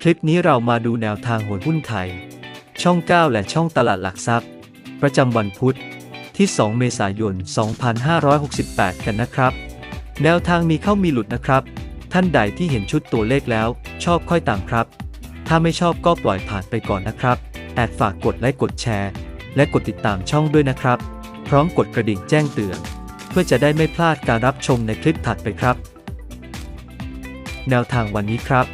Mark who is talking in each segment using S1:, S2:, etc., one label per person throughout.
S1: คลิปนี้เรามาดูแนวทางหวยหุ้นไทย ช่อง 9 และช่องตลาดหลักทรัพย์ ประจำวันพุธที่ 2 เมษายน 2568 กันนะครับ แนวทางมีเข้ามีหลุดนะครับ ท่านใดที่เห็นชุดตัวเลขแล้ว ชอบค่อยตามครับ ถ้าไม่ชอบก็ปล่อยผ่านไปก่อนนะครับแอดฝากกดไลค์กดแชร์ และกดติดตามช่องด้วยนะครับ พร้อมกดกระดิ่งแจ้งเตือน เพื่อจะได้ไม่พลาดการรับชมในคลิปถัดไปครับ แนวทางวันนี้ครับ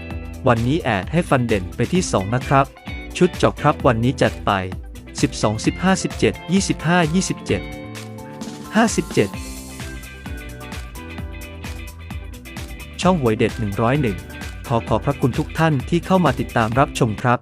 S1: วันนี้แอดให้ฟันเด่นไปที่ 2 นะครับ ชุดจอกครับวันนี้จัดไป 12 15 17 25 27 57 ช่องหวยเด็ด 101 ขอขอบพระคุณทุกท่านที่เข้ามาติดตามรับชมครับ